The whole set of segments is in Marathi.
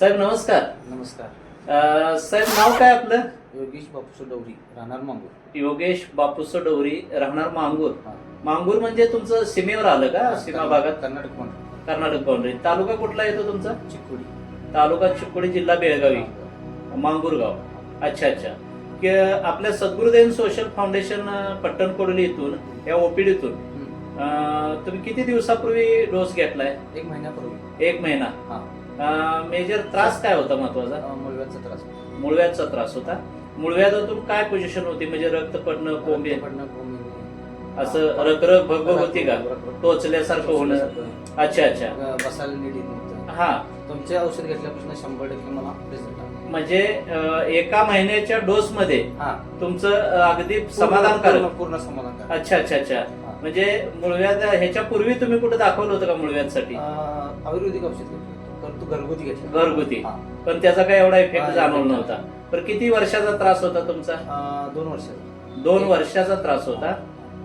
साहेब नमस्कार. नमस्कार. अं, साहेब नाव काय आपलं? योगेश बापूस डवरी राहणार मांगूर. योगेश बापूस डोरी राहणार मांगूर. हा. मांगूर म्हणजे तुमचं सीमेवर आलं का? सीमा भागात? कर्नाटक कोण कर्नाटक बाउंड्री तालुका कुठला येतो तुमचा? चिकोडी. तालुका चिकोडी जिल्हा बेळगावी. मांगूर गाव. अच्छा अच्छा. की आपल्या सद्गुरुदेव सोशल फाउंडेशन अं, पट्टण कोडली इथून या ओपीडीतून हम्म. तुम्ही किती दिवसापूर्वी डोस घेतलाय? एक महिन्यापूर्वी. एक महिना. हा. मेजर त्रास काय होता महत्त्वाचा? मुळव्याचा त्रास. मुळव्याचा त्रास होता. मुळव्याधातून काय पोझिशन होती? म्हणजे रक्त पडणं कोंबे? पडणं, कोंबीने. असं रखरख भगभग होती का. टोचल्यासारखं होणं. अच्छा अच्छा. बसायला नीट येत नव्हतं. हा. तुमचे औषध घेतल्यापासून शंभर टक्के मला रिझल्ट आला म्हणजे एका महिन्याच्या डोस मध्ये हा. तुमचं अगदी समाधानकारक? पूर्ण- पूर्ण समाधानकारक. अच्छा अच्छा अच्छा. म्हणजे मुळव्याध ह्याच्या पूर्वी तुम्ही कुठे दाखवलं होतं का मुळव्याधसाठी? अं, आयुर्वेदिक औषध घेतलं. घरगुती घेतलं. घरगुती. हा. पण त्याचा काही एवढा इफेक्ट हा, जाणवला effect नव्हता. पण किती वर्षाचा त्रास होता तुमचा? अं, दोन वर्ष दोन वर्षाचा त्रास होता?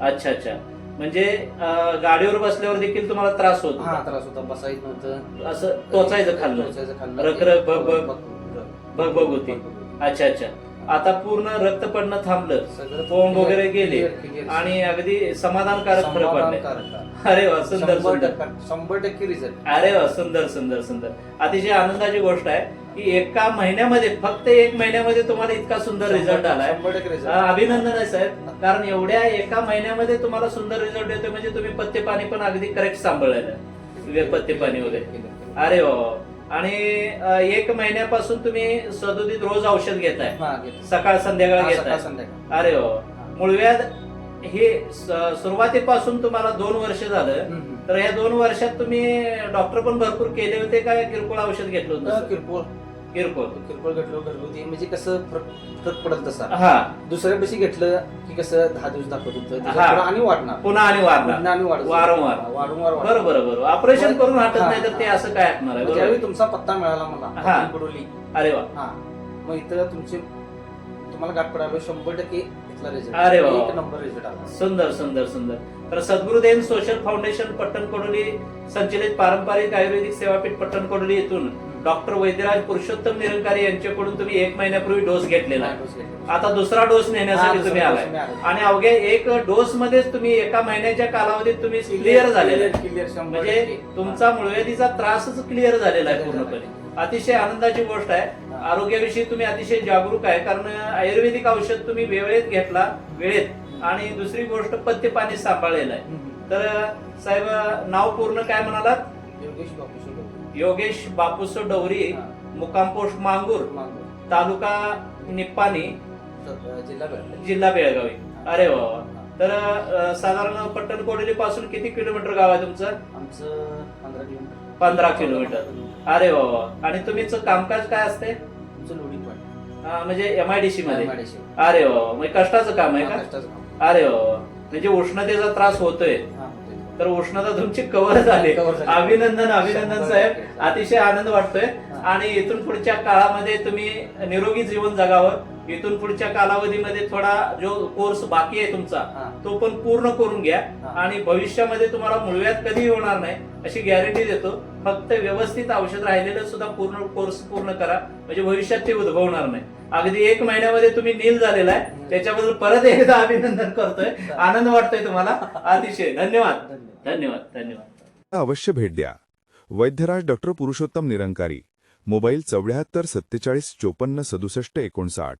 अच्छा अच्छा. म्हणजे अं, गाडीवर बसल्यावर देखील तुम्हाला त्रास होत हा होता त्रास होता. बसा येत नव्हतं. असं टोचायचं खाल्लं टोचायचं खाल्लं रखरख, भगभग. भगभग. भगभग होती. भगभग. अच्छा अच्छा. आता पूर्ण रक्त पडणं थांबलं. फोम clear- वगैरे गेले. आणि अगदी समाधानकारक फरक पडले. अरे वा सुंदर सुंदर. टक्का- शंभर टक्के रिझल्ट अरे वा सुंदर सुंदर सुंदर. अतिशय आनंदाची गोष्ट आहे की एका महिन्यामध्ये फक्त एक महिन्यामध्ये तुम्हाला इतका सुंदर रिझल्ट आलाय. अभिनंदन आहे साहेब. कारण एवढ्या एका महिन्यामध्ये तुम्हाला सुंदर रिझल्ट येतोय म्हणजे तुम्ही पत्ते पाणी पण अगदी करेक्ट सांभाळलेलं आहे पत्ते पाणी वगैरे अरे वा. आणि एक महिन्यापासून तुम्ही सदोदित रोज औषध घेताय. घेतो. सकाळ संध्याकाळ घेताय. संध्याकाळ. अरे हो. मुळव्याध हे सुरुवातीपासून तुम्हाला दोन वर्ष झालं. तर या दोन वर्षात तुम्ही डॉक्टर पण भरपूर केले होते का? किरकोळ औषध घेतलं होतं किरकोळ. किरकोळ किरकोळ घेतलं घरगुती म्हणजे कसं फरक पडत तसा. हा. दुसऱ्या पैसे घेतलं की कसं दहा दिवस दाखवत होतं हा. आणि वाढणार. पुन्हा आणि वाढणार. पुन्हा आणि वाढत वारंवार. वारंवार वाढणार. बरोबर बरोबर ऑपरेशन करून हटत नाही तर ते. असं काय हटणार आहे मग ज्यावेळी तुमचा पत्ता मिळाला मला हा. पडोली अरे वा. हा. मग इथं तुमचे तुम्हाला गाठ पडालो शंभर टक्के इथला रिझल्ट अरे वा. एक नंबर रिझल्ट आला. सुंदर सुंदर सुंदर. तर सद्गुरुदेव सोशल फाउंडेशन पट्टण कोडोली संचलित पारंपरिक आयुर्वेदिक सेवापीठ पट्टण कोडोली येथून डॉक्टर वैद्यराज पुरुषोत्तम निरंकारी यांच्याकडून तुम्ही एक महिन्यापूर्वी डोस घेतलेला आहे. आता दुसरा डोस नेण्यासाठी तुम्ही आलाय. आणि अवघ्या एक डोस मध्येच तुम्ही एका महिन्याच्या कालावधीत तुम्ही क्लिअर झालेला म्हणजे तुमचा मुळव्याधीचा त्रासच क्लिअर झालेला आहे पूर्णपणे. अतिशय आनंदाची गोष्ट आहे. आरोग्याविषयी तुम्ही अतिशय जागरूक आहे. कारण आयुर्वेदिक औषध तुम्ही वेळेत घेतला वेळेत. आणि दुसरी गोष्ट पथ्य पाणी सांभाळलेलं आहे. तर साहेब नाव पूर्ण काय म्हणालात योगेश बापू सोडवले. योगेश बापूस डवरी. मुक्काम पोस्ट मांगूर. तालुका निप्पाणी जिल्हा बेळगाव. जिल्हा बेळगावी अरे वा. तर साधारण पट्टण कोडोली पासून किती किलोमीटर गाव आहे तुमचं आमचं पंधरा किलोमीटर पंधरा किलोमीटर अरे वा आणि तुम्हीच कामकाज काय असते आमचं लोडिंग पॉईंट अं, म्हणजे एमआयडीसी मध्ये अरे वा. म्हणजे कष्टाचं काम आहे का अरे वा. म्हणजे उष्णतेचा त्रास होतोय तर उष्णता तुमची कव्हर झाली. अभिनंदन अभिनंदन साहेब. अतिशय आनंद वाटतोय. आणि इथून पुढच्या काळामध्ये तुम्ही निरोगी जीवन जगावं. इथून पुढच्या कालावधीमध्ये थोडा जो कोर्स बाकी आहे तुमचा तो पण पूर्ण करून घ्या. आणि भविष्यामध्ये तुम्हाला मुळव्यात कधीही होणार नाही अशी गॅरंटी देतो. फक्त व्यवस्थित औषध राहिलेलं सुद्धा पूर्ण कोर्स पूर्ण करा. म्हणजे भविष्यात ते उद्भवणार नाही. अगदी एक महिन्यामध्ये तुम्ही नील झालेला आहे. त्याच्याबद्दल परत एकदा अभिनंदन करतोय. आनंद वाटतोय तुम्हाला. अतिशय. धन्यवाद. धन्यवाद. धन्यवाद. अवश्य भेट द्या. वैद्यराज डॉक्टर पुरुषोत्तम निरंकारी. मोबाईल चौऱ्याहत्तर सत्तेचाळीस चोपन्न सदुसष्ट एकोणसाठ.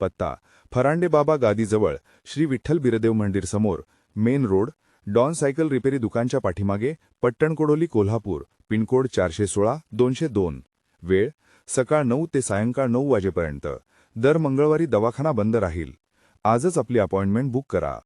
पत्ता. फरांडे बाबा गादीजवळ श्री विठ्ठल बिरदेव मंदिर समोर मेन रोड डॉन सायकल रिपेरी दुकानच्या पाठीमागे पट्टणकोडोली कोल्हापूर पिनकोड चारशे सोळा दोनशे दोन. वेळ सकाळ नऊ ते सायंकाळ नऊ वाजेपर्यंत. दर मंगळवारी दवाखाना बंद राहील. आजच आपली अपॉइंटमेंट बुक करा.